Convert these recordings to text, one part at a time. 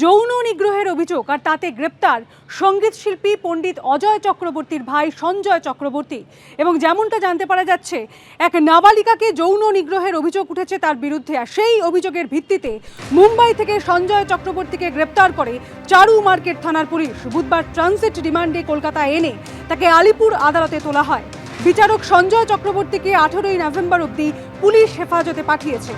যৌন নিগ্রহের অভিযোগ আর তাতে গ্রেপ্তার সংগীত শিল্পী পণ্ডিত অজয় চক্রবর্তীর ভাই সঞ্জয় চক্রবর্তী। এবং যেমনটা জানতে পারা যাচ্ছে, এক নাবালিকাকে যৌন নিগ্রহের অভিযোগ উঠেছে তার বিরুদ্ধে। আর সেই অভিযোগের ভিত্তিতে মুম্বাই থেকে সঞ্জয় চক্রবর্তীকে গ্রেপ্তার করে চারু মার্কেট থানার পুলিশ। বুধবার ট্রানজিট রিমান্ডে কলকাতা এনে তাকে আলিপুর আদালতে তোলা হয়। বিচারক সঞ্জয় চক্রবর্তীকে আঠেরোই নভেম্বর অবধি পুলিশ হেফাজতে পাঠিয়েছে।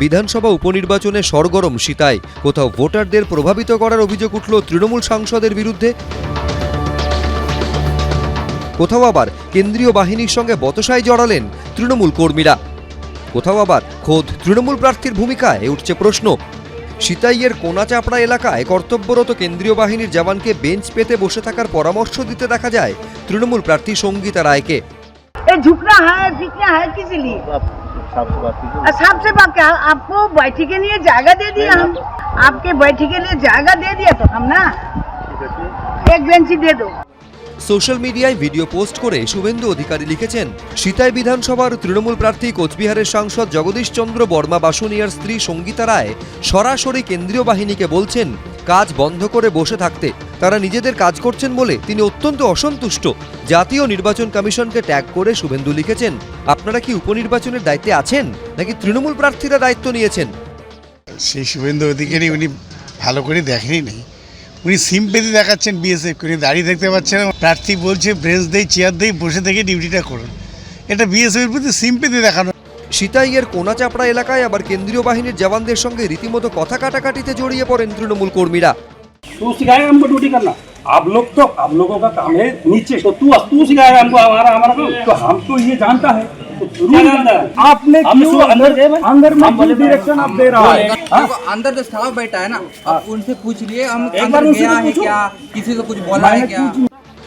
বিধানসভা উপনির্বাচনে সরগরম সীতায়। কোথাও ভোটারদের প্রভাবিত করার অভিযোগ উঠল তৃণমূল সাংসদের বিরুদ্ধে। কোথাও আবার কেন্দ্রীয় বাহিনীর সঙ্গে বতসায় জড়ালেন তৃণমূল কর্মীরা। কোথাও আবার খোদ তৃণমূল প্রার্থীর ভূমিকায় উঠছে প্রশ্ন। সিতাইয়ের কোনাচাপড়া এলাকায় কর্তব্যরত কেন্দ্রীয় বাহিনীর জওয়ানকে বেঞ্চ পেতে বসে থাকার পরামর্শ দিতে দেখা যায় তৃণমূল প্রার্থী সঙ্গীতা রায়কে। ये झुकना है सीखना है किस लिए आप साफ से बात कीजिए और सबसे बात क्या आपको बैठी के लिए जगह दे दिया हम आपके बैठी के लिए जगह दे दिया तो हम ना एक बेंची दे दो সোশ্যাল মিডিয়ায় ভিডিও পোস্ট করে শুভেন্দু অধিকারী লিখেছেন সীতাই বিধানসভার তৃণমূল প্রার্থী কোচবিহারের সাংসদ জগদীশ চন্দ্র বর্মা বাসুনিয়ার স্ত্রী সঙ্গীতা রায় সরাসরি কেন্দ্রীয় বাহিনীকে বলছেন কাজ বন্ধ করে বসে থাকতে তারা নিজেদের কাজ করছেন বলে তিনি অত্যন্ত অসন্তুষ্ট। জাতীয় নির্বাচন কমিশনকে ট্যাগ করে শুভেন্দু লিখেছেন আপনারা কি উপনির্বাচনের দায়িত্বে আছেন নাকি তৃণমূল প্রার্থীরা দায়িত্ব নিয়েছেন? সেই শুভেন্দু অধিকারী উনি ভালো করে দেখেনি নেই। উনি সিম্পেতি দেখাচ্ছেন বিএসএফ উনি দাঁড়িয়ে দেখতে পাচ্ছেন। প্রার্থী বলছে ব্রেঞ্চ দেই চেয়ার দেই বসে থেকে ডিউটিটা করুন। এটা বিএসএফের প্রতি সিম সিম্পেতি দেখানো। সিতাইয়ের কোনাচাপড়া এলাকায় আবার কেন্দ্রীয় বাহিনীর জওয়ানদের সঙ্গে রীতিমতো কথা কাটাকাটিতে জড়িয়ে পড়েন তৃণমূল কর্মীরা। तू सिखाएगा हमको ड्यूटी करना। आप लोग तो आप लोगों का काम है नीचे। तो तू तू सिखाएगा हमको हमारा हमारा काम। तो हम तो ये जानता है। तो आपने क्यों अंदर अंदर में डायरेक्शन आप दे रहा है। हाँ? अंदर जो स्टाफ बैठा है ना। आप उनसे पूछ लिए हम अंदर गया तो है क्या? किसी से कुछ बोला है क्या?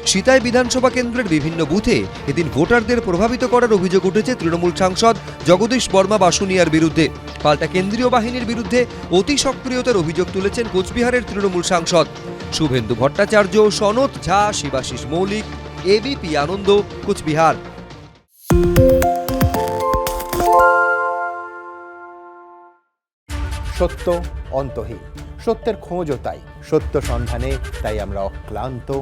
সিতাই বিধানসভা কেন্দ্রের বিভিন্ন বুথে এদিন ভোটারদের প্রভাবিত করার অভিযোগ উঠেছে তৃণমূল সাংসদ জগদীশ বর্মা বাসুনিয়ার বিরুদ্ধে। পাল্টা কেন্দ্রীয় বাহিনীর বিরুদ্ধে অতি সক্রিয়তার অভিযোগ তুলেছেন কোচবিহারের তৃণমূল সাংসদ। শুভেন্দু ভট্টাচার্য সনত ঝা, শিবাশিস মৌলিক এবিপি আনন্দ, কোচবিহার। সত্য অন্তহীন। সত্যের খোঁজও তাই। সত্য সন্ধানে তাই আমরা অক্লান্ত